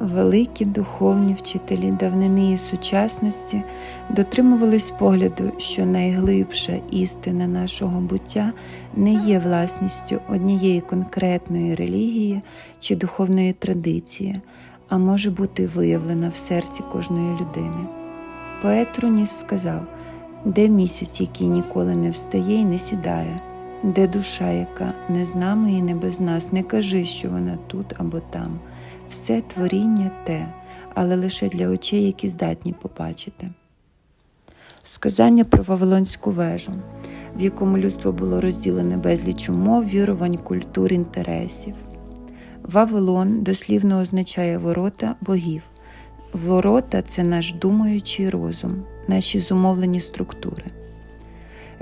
Великі духовні вчителі давнини і сучасності дотримувались погляду, що найглибша істина нашого буття не є власністю однієї конкретної релігії чи духовної традиції, а може бути виявлена в серці кожної людини. Поет Руніс сказав, де місяць, який ніколи не встає і не сідає, де душа, яка не з нами і не без нас, не кажи, що вона тут або там. Все творіння те, але лише для очей, які здатні побачити. Сказання про Вавилонську вежу, в якому людство було розділене безліч мов, вірувань, культур, інтересів. Вавилон дослівно означає ворота богів. Ворота це наш думаючий розум, наші зумовлені структури.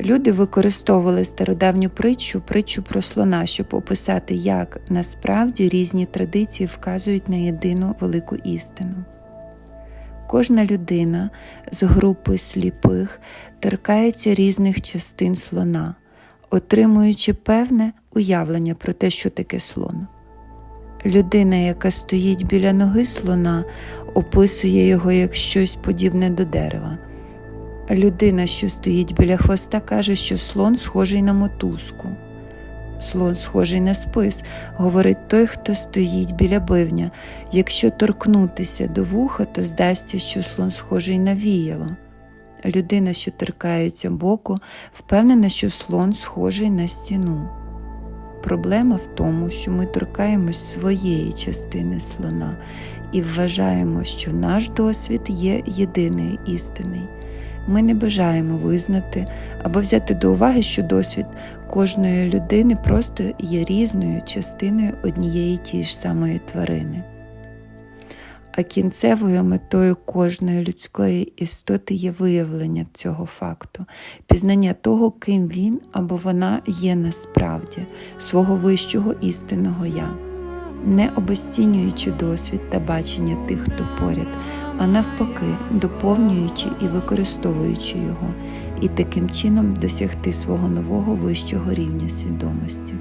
Люди використовували стародавню притчу, притчу про слона, щоб описати, як насправді різні традиції вказують на єдину велику істину. Кожна людина з групи сліпих торкається різних частин слона, отримуючи певне уявлення про те, що таке слон. Людина, яка стоїть біля ноги слона, описує його як щось подібне до дерева. Людина, що стоїть біля хвоста, каже, що слон схожий на мотузку. Слон схожий на спис, говорить той, хто стоїть біля бивня. Якщо торкнутися до вуха, то здасться, що слон схожий на віяло. Людина, що торкається боку, впевнена, що слон схожий на стіну. Проблема в тому, що ми торкаємось своєї частини слона і вважаємо, що наш досвід є єдиний істинний. Ми не бажаємо визнати або взяти до уваги, що досвід кожної людини просто є різною частиною однієї тієї ж самої тварини. А кінцевою метою кожної людської істоти є виявлення цього факту, пізнання того, ким він або вона є насправді, свого вищого істинного я, не обесцінюючи досвід та бачення тих, хто поряд, а навпаки, доповнюючи і використовуючи його, і таким чином досягти свого нового вищого рівня свідомості.